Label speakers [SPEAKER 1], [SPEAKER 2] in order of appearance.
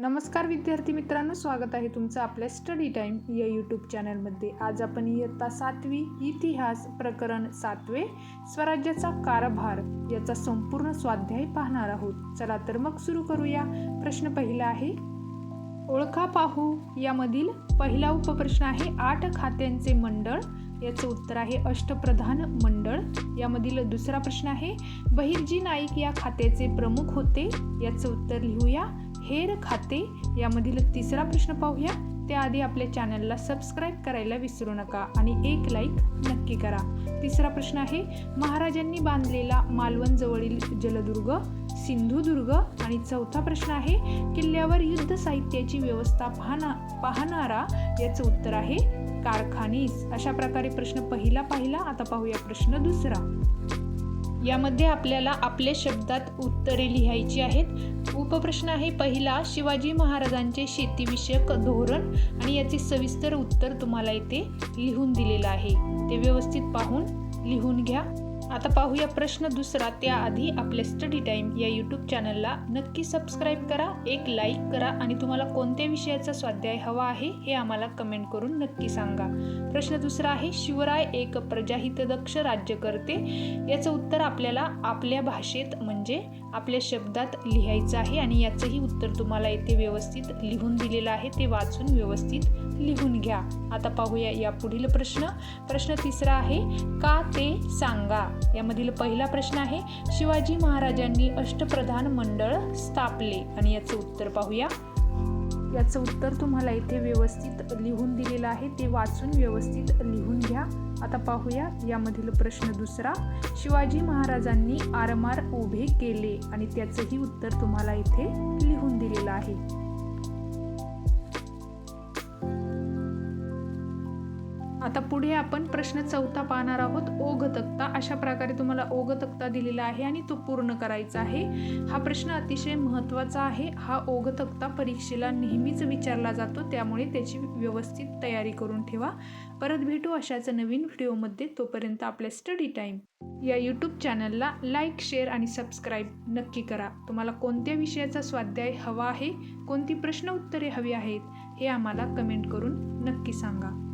[SPEAKER 1] नमस्कार विद्यार्थी मित्रांनो स्वागत आहे तुमचं आपल्या स्टडी टाईम या यूट्यूब चॅनलमध्ये आज आपण इयत्ता सातवी इतिहास प्रकरण सातवे स्वराज्याचा कारभार याचा संपूर्ण स्वाध्याय पाहणार आहोत. चला तर मग सुरू करूया. प्रश्न पहिला आहे ओळखा पाहू. यामधील पहिला उपप्रश्न आहे आठ खात्यांचे मंडळ. याचं उत्तर आहे अष्टप्रधान मंडळ. यामधील दुसरा प्रश्न आहे बहिर्जी नाईक या खात्याचे प्रमुख होते. याचं उत्तर लिहूया हेर खाते. यामधील तिसरा प्रश्न पाहूया त्याआधी आपल्या चॅनलला सबस्क्राईब करायला विसरू नका आणि एक लाईक नक्की करा. तिसरा प्रश्न आहे महाराजांनी बांधलेला मालवण जवळील जलदुर्ग सिंधुदुर्ग आणि चौथा प्रश्न आहे किल्ल्यावर युद्ध साहित्याची व्यवस्था पाहना पाहणारा याचं उत्तर आहे कारखानीस अशा प्रकारे प्रश्न पहिला पाहिला आता पाहूया प्रश्न दुसरा. यामध्ये आपल्याला आपल्या शब्दात उत्तरे लिहायची आहेत. उपप्रश्न आहे पहिला शिवाजी महाराजांचे शेतीविषयक धोरण आणि याचे सविस्तर उत्तर तुम्हाला इथे लिहून दिलेलं आहे. ते व्यवस्थित पाहून लिहून घ्या. आता पाहूया प्रश्न दुसरा. त्याआधी आपल्या स्टडी टाईम या यूट्यूब चॅनलला नक्की सबस्क्राईब करा एक लाईक करा आणि तुम्हाला कोणत्या विषयाचा स्वाध्याय हवा आहे हे आम्हाला कमेंट करून नक्की सांगा. प्रश्न दुसरा आहे शिवराय एक प्रजाहितदक्ष राज्य करते याचं उत्तर आपल्याला आपल्या भाषेत म्हणजे आपल्या शब्दात लिहायचं आहे आणि याचंही उत्तर तुम्हाला इथे व्यवस्थित लिहून दिलेलं आहे. ते वाचून व्यवस्थित लिहून घ्या. आता पाहूया या पुढील प्रश्न. प्रश्न तिसरा आहे का ते सांगा? यामधील पहिला प्रश्न आहे शिवाजी महाराजांनी अष्टप्रधान मंडळ स्थापले आणि याचं उत्तर पाहूया. याचं उत्तर तुम्हाला इथे व्यवस्थित लिहून दिलेलं आहे ते वाचून व्यवस्थित लिहून घ्या. आता पाहूया यामधील प्रश्न दुसरा. शिवाजी महाराजांनी आरमार उभे केले आणि त्याचंही उत्तर तुम्हाला इथे लिहून दिलेलं आहे. आता पुढे आपण प्रश्न चौथा पाहणार आहोत. ओघ तक्ता अशा प्रकारे तुम्हाला ओघ तक्ता दिलेला आहे आणि तो पूर्ण करायचा आहे. हा प्रश्न अतिशय महत्त्वाचा आहे. हा ओघ तक्ता परीक्षेला नेहमीच विचारला जातो त्यामुळे त्याची व्यवस्थित तयारी करून ठेवा. परत भेटू अशाच नवीन व्हिडिओमध्ये. तोपर्यंत आपल्या स्टडी टाईम या यूट्यूब चॅनलला लाईक शेअर आणि सबस्क्राईब नक्की करा. तुम्हाला कोणत्या विषयाचा स्वाध्याय हवा आहे कोणती प्रश्न उत्तरे हवी आहेत हे आम्हाला कमेंट करून नक्की सांगा.